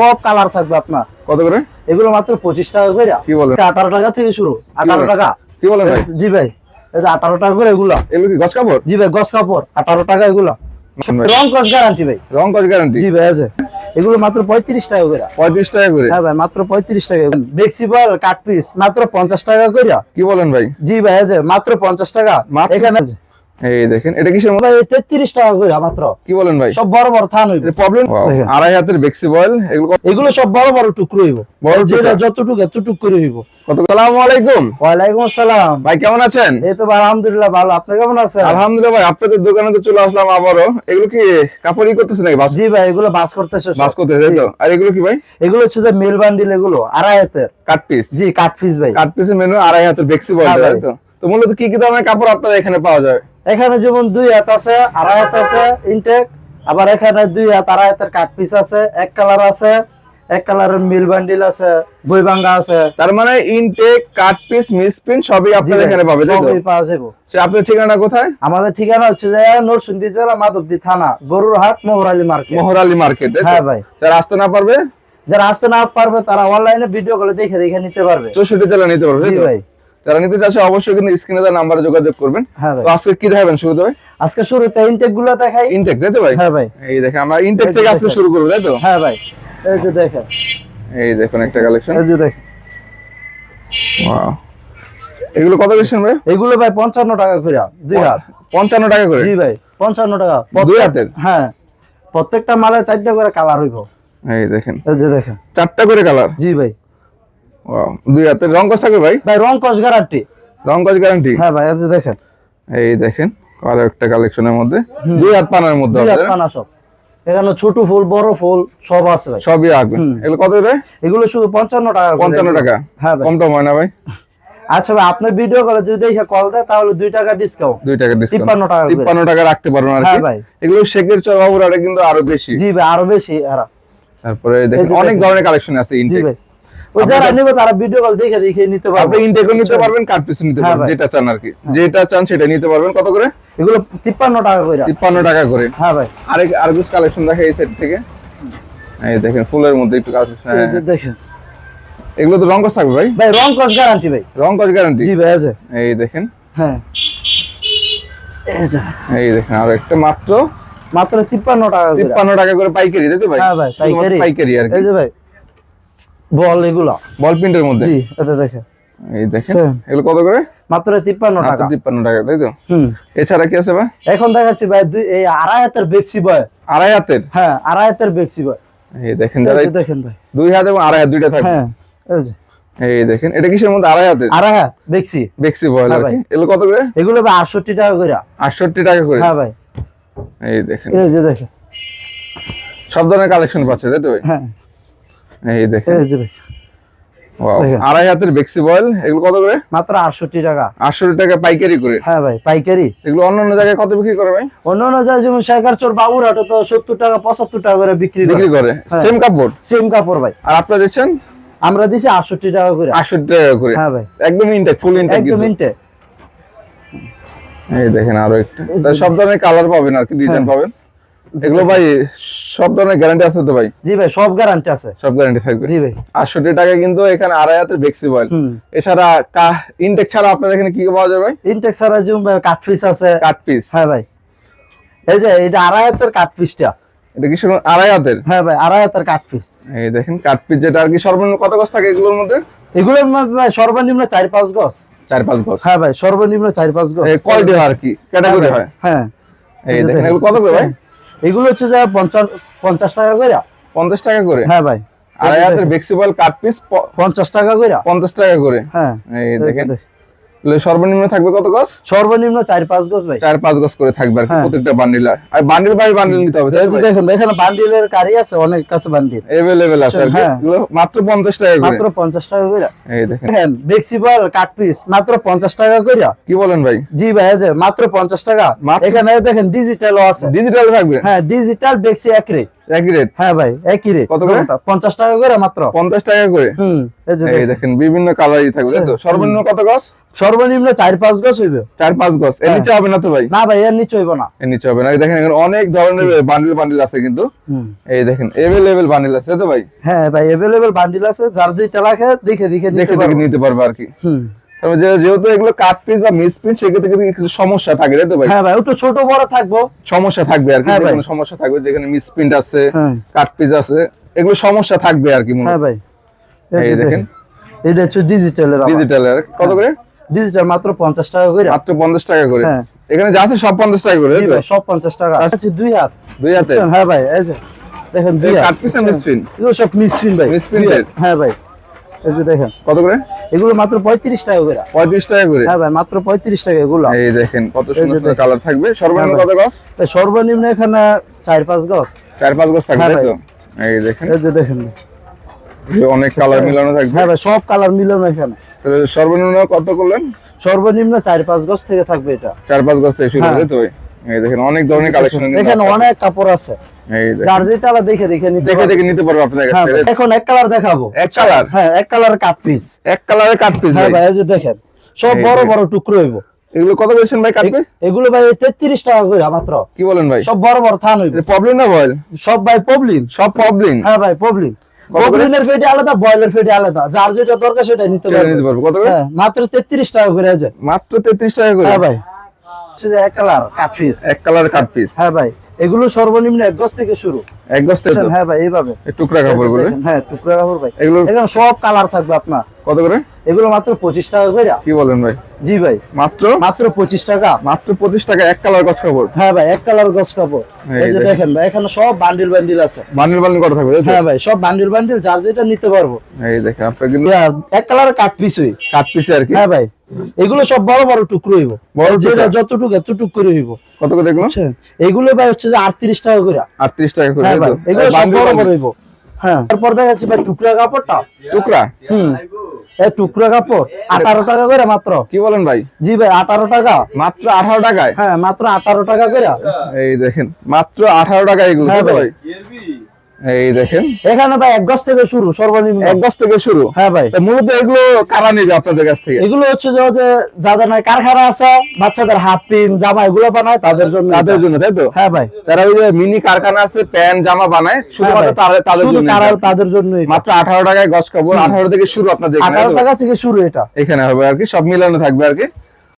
সব কালার থাকবে আপনার। কত করে? এগুলো মাত্র পঁচিশ টাকা করে। কি বলেন? আঠারো টাকা থেকে শুরু। আঠারো টাকা। কি বলেন ভাই? জি ভাই আঠারো টাকা করে এগুলো। এগুলো কি গছ কাপড়? জি ভাই গস কাপড় আঠারো টাকা এগুলো। রং কস গ্যারান্টি ভাই। রং কস গ্যারান্টি জি ভাই আছে এগুলো মাত্র পঁয়ত্রিশ টাকা করে। পঁয়ত্রিশ টাকা করে? হ্যাঁ ভাই মাত্র পঁয়ত্রিশ টাকা ফ্লেক্সিবল কাট পিস মাত্র পঞ্চাশ টাকা করে। কি বলেন ভাই? জি ভাই আছে মাত্র পঞ্চাশ টাকা? এখানে। এই দেখেন এটা কিসের মধ্যে? ভাই তেত্রিশ টাকা করে মাত্র। কি বলেন ভাই? সব বড় বড় থান হইবে। প্রবলেম আড়াই হাতের বেক্সি বয়েল এগুলো এগুলো সব বড় বড় টুকরো হইব। বড় যেটা যতটুকু এতটুকু করে হইব। কত? সালাম আলাইকুম। ওয়ালাইকুম আসসালাম। ভাই কেমন আছেন? এই তো আলহামদুলিল্লাহ ভালো। আপনি কেমন আছেন? আলহামদুলিল্লাহ ভাই আপনাদের দোকানে তো চলে আসলাম আবারও। এগুলো কি কাপড়ই করতেছে নাকি? বাস জি ভাই এগুলো বাস করতেছে বাস করতেছে তো? আর এগুলো কি ভাই? এগুলো হচ্ছে যে মেল বান্ডিল এগুলো আড়াই হাতের। Cut piece? জি কাট পিস ভাই। কাট পিসের মেনু আড়াই হাতের বেক্সি বয়েল হ্যাঁ তো? তো মূলত কি কি ধরনের কাপড় আপনাদের এখানে পাওয়া যায়? এখানে যেমন দুই হাত আছে আড়াই হাত আছে ইনটেক আবার এখানে দুই হাত আড়াই হাতের কাট পিস আছে এক কালার আছে এক কালারের মিল বান্ডিল আছে বইবাঙ্গা আছে। তার মানে ইনটেক কাট পিস মিসপ্রিন সবই আপনাদের এখানে পাবে তাই সবই পাওয়া যাবে সে আপনার ঠিকানা কোথায়? আমাদের ঠিকানা হচ্ছে যে নরসিংদী জেলা মাধবদী থানা গরুর হাট মোহরালি মার্কেট। মোহরালি মার্কেট হ্যাঁ ভাই। যারা আসতে না পারবে? যারা আসতে না পারবে তারা অনলাইনে ভিডিও কলে দেখে দেখে নিতে পারবে। তো চৌষট্টি জেলা নিতে পারবে? ভাই। যারা নিতে চাচ্ছে অবশ্যই কিন্তু স্ক্রিনে তার নাম্বারে যোগাযোগ করবেন। হ্যাঁ তো আজকে কি দেখাবেন শুরুতে ভাই? আজকে শুরুতে ইনটেকগুলো দেখাই। ইনটেক তাই তো ভাই? হ্যাঁ ভাই। এই দেখেন আমরা ইনটেক থেকে আজকে শুরু করব তাই তো? হ্যাঁ ভাই। এই যে দেখেন। এই দেখুন একটা কালেকশন এই যে দেখেন। ওয়াও এগুলো কত বেশি ভাই? এগুলো ভাই পঞ্চান্ন টাকা করে দুই হাত। পঞ্চান্ন টাকা করে? জি ভাই পঞ্চান্ন টাকা। দুই হাতের? হ্যাঁ। প্রত্যেকটা মালে চারটা করে কালার হইব। এই দেখেন। এই যে দেখেন। চারটা করে কালার জি ভাই। দুই হাতের রং কস থাকবে ভাই? ভাই রং কস গ্যারান্টি রং কস গ্যারান্টি হ্যাঁ ভাই দেখেন। এই দেখেন আরও একটা কালেকশনের মধ্যে। দুই হাত পানার মধ্যে দুই হাত পানা সব। এখানে ছোট ফুল বড় ফুল সব আছে ভাই। সবই এগুলো কত ভাই? এগুলো শুধু পঞ্চান্ন টাকা করে। পঞ্চান্ন টাকা। হ্যাঁ ভাই। কম টম হয় না ভাই। আচ্ছা ভাই আপনার ভিডিও কলে যদি দেখে কল দেয় তাহলে দুই টাকা ডিসকাউন্ট টাকা ডিসকাউন্ট টাকা করে। রাখতে পারবেন আর হ্যাঁ কি ভাই। এগুলো শেখের চর বাবুর আরে কিন্তু আরও বেশি। জি ভাই আরও বেশি তারপরে দেখেন অনেক ধরনের কালেকশন আছে জি ভাই। ওই যারা নিবে তারা ভিডিও কল দেখে দেখে নিতে আপনি পারবে ইনটেকও নিতে পারবেন কাট পিস নিতে হ্যাঁ পারবেন যেটা চান আর কি। যেটা চান সেটা নিতে পারবেন। কত করে? এগুলো তিপ্পান্ন টাকা করে। তিপ্পান্ন টাকা করে। হ্যাঁ ভাই। আরেক আর কিছু কালেকশন দেখা এই সেট থেকে। এই দেখেন ফুলের মধ্যে একটু কালেকশন এই যে দেখেন। এগুলো তো রং কস থাকবে ভাই? ভাই রং কস গ্যারান্টি ভাই। রং কস গ্যারান্টি জি ভাই এই এই দেখেন। হ্যাঁ। এই যে। এই দেখেন আর একটা মাত্র মাত্র তিপ্পান্ন টাকা করে। তিপ্পান্ন টাকা করে পাইকারি তাই তো ভাই? হ্যাঁ ভাই, পাইকারি। পাইকারি আর কি। এই যে ভাই বল এগুলো। বল প্রিন্টের মধ্যে? জি এটা দেখেন। এই দেখেন এগুলো কত করে? মাত্র তিপ্পান্ন মাত্র টাকা। তিপ্পান্ন টাকা তাই তো? হুম। এছাড়া কি আছে ভাই? এখন দেখাচ্ছি ভাই দুই এই আড়াই হাতের বেক্সি বয়। আড়াই হাতের? হ্যাঁ আড়াই হাতের বেক্সি বয়। এই দেখেন এই দেখেন ভাই। দুই হাত এবং আড়াই হাত দুইটা থাকবে। হ্যাঁ এই যে। এই দেখেন এটা কিসের মধ্যে? আড়াই হাতের? আড়াই হাত বেক্সি। বেক্সি বয়েল হ্যাঁ ভাই। এগুলো কত করে? এগুলো ভাই আটষট্টি টাকা করে আটষট্টি টাকা করে? হ্যাঁ ভাই। এই দেখেন। এই যে দেখেন। সব ধরনের কালেকশন পাচ্ছে তাই তো ভাই? হ্যাঁ। এই দেখেন। এই যে ভাই। আড়াই হাতের বেক্সি বয়েল এগুলো কত করে? মাত্র আটষট্টি টাকা। আটষট্টি টাকা পাইকারি করে। হ্যাঁ ভাই পাইকারি। এগুলো অন্য অন্য জায়গায় কত বিক্রি করে ভাই? অন্য অন্য জায়গায় যেমন শেখার চোর বাবুর হাটে তো সত্তর টাকা পঁচাত্তর টাকা করে বিক্রি বিক্রি করে। করে। সেম কাপড়? সেম কাপড় ভাই। আর আপনারা দিচ্ছেন? আমরা দিছি আটষট্টি টাকা করে। আটষট্টি টাকা করে। হ্যাঁ ভাই। একদম ইনটেক ফুল ইনটেক একদম মিনিটে এই দেখেন আরও একটা। সব ধরনের কালার পাবেন আর কি ডিজাইন হ্যাঁ। পাবেন। এগুলো ভাই সব ধরনের গ্যারান্টি আছে তো ভাই? জি ভাই সব গ্যারান্টি আছে। সব গ্যারান্টি থাকবে? জি ভাই। আটষট্টি টাকা কিন্তু এখানে আড়াই হাতের বেক্সি বয়েল এছাড়া ইনটেক ছাড়া আপনাদের এখানে কি কি পাওয়া যাবে ভাই? ইনটেক ছাড়া ভাই কাঠ পিস আছে। কাট পিস হ্যাঁ ভাই। এই যে এটা আড়াই হাতের কাঠ পিসটা এটা কি শুনুন আড়াই হাতের? হ্যাঁ ভাই আড়াই হাতের কাঠ পিস এই দেখেন কাট পিস যেটা আর কি সর্বনিম্ন কত গজ থাকে এগুলোর মধ্যে? এগুলোর মধ্যে ভাই সর্বনিম্ন চার পাঁচ গজ। চার পাঁচ গজ। হ্যাঁ ভাই সর্বনিম্ন চার পাঁচ গজ। কোয়ালিটি আর কি ক্যাটাগরি হয় হ্যাঁ। এই যে দেখেন। এগুলো কত করে ভাই? এগুলো হচ্ছে যে পঞ্চাশ পঞ্চাশ টাকা করে। পঞ্চাশ টাকা করে? হ্যাঁ ভাই। আড়াই হাতের বেক্সি কাট পিস পঞ্চাশ টাকা করে। পঞ্চাশ টাকা করে? হ্যাঁ। এই দেখেন। সর্বনিম্ন থাকবে কত গজ? সর্বনিম্ন চার পাঁচ গজ ভাই। চার পাঁচ গজ করে থাকবে আর হ্যাঁ। প্রত্যেকটা বান্ডিল আর বান্ডিল বাই বান্ডিল নিতে হবে যে এখানে বান্ডিলের কারি আছে অনেক কাছে বান্ডিল এভেলেবেল আছে হ্যাঁ। মাত্র পঞ্চাশ টাকা করে। মাত্র পঞ্চাশ টাকা করে। এই দেখেন। দেখেন ফ্লেক্সিবল কাট পিস মাত্র পঞ্চাশ টাকা করে। কি বলেন ভাই? জি ভাই যে মাত্র পঞ্চাশ টাকা। এখানে দেখেন ডিজিটালও আছে। ডিজিটাল থাকবে? হ্যাঁ ডিজিটাল বেক্সি একই একই রেট হ্যাঁ ভাই একই রেট কত করে? পঞ্চাশ টাকা করে মাত্র। পঞ্চাশ টাকা করে? হুম এই দেখেন। দেখেন বিভিন্ন কালারই থাকবে তো? সর্বনিম্ন কত গজ? সর্বনিম্ন চার পাঁচ গজ হইবে। চার পাঁচ গজ। এর হ্যাঁ। নিচে হবে না তো ভাই? না ভাই এর নিচে হইব না। এর নিচে হবে না। দেখেন এখানে অনেক ধরনের বান্ডিল বান্ডিল আছে কিন্তু। এই দেখেন এভেলেবেল বান্ডিল আছে তো ভাই? হ্যাঁ ভাই অ্যাভেলেবেল বান্ডিল আছে। যার যেটা লাগে দেখে দেখে দেখে দেখে নিতে পারবে আর কি। যেহেতু এগুলো কাট পিস বা মিস পিস সেক্ষেত্রে কিন্তু কিছু সমস্যা থাকে তাই তো ভাই? হ্যাঁ ভাই একটু ছোট বড় থাকব। সমস্যা থাকবে আর কি হ্যাঁ। যেকোনো সমস্যা থাকবে যেখানে মিস প্রিন্ট আছে হ্যাঁ। কাট পিস আছে এগুলো সমস্যা থাকবে আর কি হ্যাঁ ভাই। এই দেখেন। এটা হচ্ছে ডিজিটালের ডিজিটাল আর কত করে? ডিজিটাল মাত্র পঞ্চাশ টাকা করে। মাত্র পঞ্চাশ টাকা করে। হ্যাঁ। এখানে যা আছে সব পঞ্চাশ টাকা করে সব পঞ্চাশ টাকা। আছে দুই হাত। দুই হাতে হ্যাঁ ভাই এই যে দেখেন দুই হাত। না এগুলো সব ভাই। হ্যাঁ ভাই। এই যে দেখেন। কত করে? এগুলো মাত্র পঁয়ত্রিশ টাকা করে। পঁয়ত্রিশ টাকা করে? হ্যাঁ ভাই মাত্র পঁয়ত্রিশ টাকা এগুলো। এই দেখেন কত সুন্দর কালার থাকবে। সর্বনিম্ন হ্যাঁ কত গছ তাই সর্বনিম্ন এখানে চার পাঁচ গজ। চার পাঁচ গছ থাকবে হ্যাঁ। তো? এই দেখেন। এই যে দেখেন অনেক কালার মিলানো থাকবে? হ্যাঁ ভাই সব কালার মিলানো এখানে। তাহলে সর্বনিম্ন কত করলেন? সর্বনিম্ন চার পাঁচ গজ থেকে থাকবে এটা। চার পাঁচ গছ থেকে শুরু হ্যাঁ। হবে তো? এই দেখেন অনেক ধরনের কালেকশন এখানে অনেক কাপড় আছে। যার যেটা দেখে দেখে নিতে দেখে দেখে নিতে পারব আপনাদের হ্যাঁ কাছে এখন এক কালার দেখাবো। এক কালার হ্যাঁ এক কালার পিস এক কালারের কাট পিস হ্যাঁ ভাই। এই যে দেখেন সব বড় বড় টুকরো হইব। এগুলো কত বলছেন ভাই এগুলো ভাই তেত্রিশ টাকা করে মাত্র। কি বলেন ভাই? সব বড় বড় থান হইব। প্রবলেম না বল সব ভাই পবলিন সব প্রবলেম হ্যাঁ ভাই পবলিন ফেটে আলাদা বয়লের ফেটে আলাদা। যার যেটা দরকার সেটা নিতে পারবে। নিতে পারবে। কত করে? হ্যাঁ মাত্র তেত্রিশ টাকা করে আছে। মাত্র তেত্রিশ টাকা করে? হ্যাঁ ভাই। এক কালার কাট পিস এক কালার কাট পিস হ্যাঁ ভাই এগুলো সর্বনিম্ন এক গজ থেকে শুরু। এক গজ থেকে হ্যাঁ ভাই এইভাবে। টুকরা কাপড় বলে হ্যাঁ টুকরা কাপড় ভাই। এগুলো এখানে সব কালার থাকবে আপনার। কত করে? এগুলো মাত্র পঁচিশ টাকা করে। কি বলেন ভাই? জি ভাই। মাত্র? মাত্র পঁচিশ টাকা। মাত্র পঁচিশ টাকা এক কালার গছ কাপড়? হ্যাঁ ভাই এক কালার গজ কাপড়। এই যে দেখেন। ভাই এখানে সব বান্ডিল বান্ডিল আছে। বান্ডিল বান্ডিল কত থাকবে? হ্যাঁ ভাই সব বান্ডিল বান্ডিল যার যেটা নিতে পারব। এই দেখেন আপনার কিন্তু এক কালার কাট পিস হই কাট পিসে আর কি? হ্যাঁ ভাই এগুলো সব বড় বড় টুকরো হইব। যেটা? যতটুকু এতটুকু করে হইব। কত করে এগুলো? এগুলো ভাই হচ্ছে যে আটত্রিশ টাকা করে। আটত্রিশ টাকা করে হ্যাঁ? এগুলো সব বড় বড় হইব। হ্যাঁ তারপর দেখা যাচ্ছে ভাই টুকরা কাপড়টা। টুকরা? হুম। টুকরা কাপড় আঠারো টাকা করে মাত্র। কি বলেন ভাই? জি ভাই আঠারো টাকা। মাত্র আঠারো টাকায়? হ্যাঁ মাত্র আঠারো টাকা করে। এই দেখেন মাত্র আঠারো টাকা এগুলো ভাই। এই দেখেন। এখানে ভাই এক গজ থেকে শুরু সর্বনিম্ন। এক গজ থেকে শুরু? হ্যাঁ ভাই। মূলত এগুলো কারা নেবে আপনাদের কাছ থেকে? এগুলো হচ্ছে যে যাদের নাই কারখানা আছে বাচ্চাদের হাফ পিন জামা এগুলো বানায় তাদের জন্য। তাদের জন্য তাই তো? হ্যাঁ ভাই। তারা ওই যে মিনি কারখানা আছে প্যান্ট জামা বানায় হ্যাঁ শুধুমাত্র তাদের তাদের শুধু জন্য তারা- তাদের জন্য মাত্র আঠারো টাকায় গজ কাপড় আঠারো থেকে শুরু আপনাদের এখানে, আঠারো তাই তো? টাকা থেকে শুরু এটা। এখানে হবে আর কি সব মিলানো থাকবে আর কি।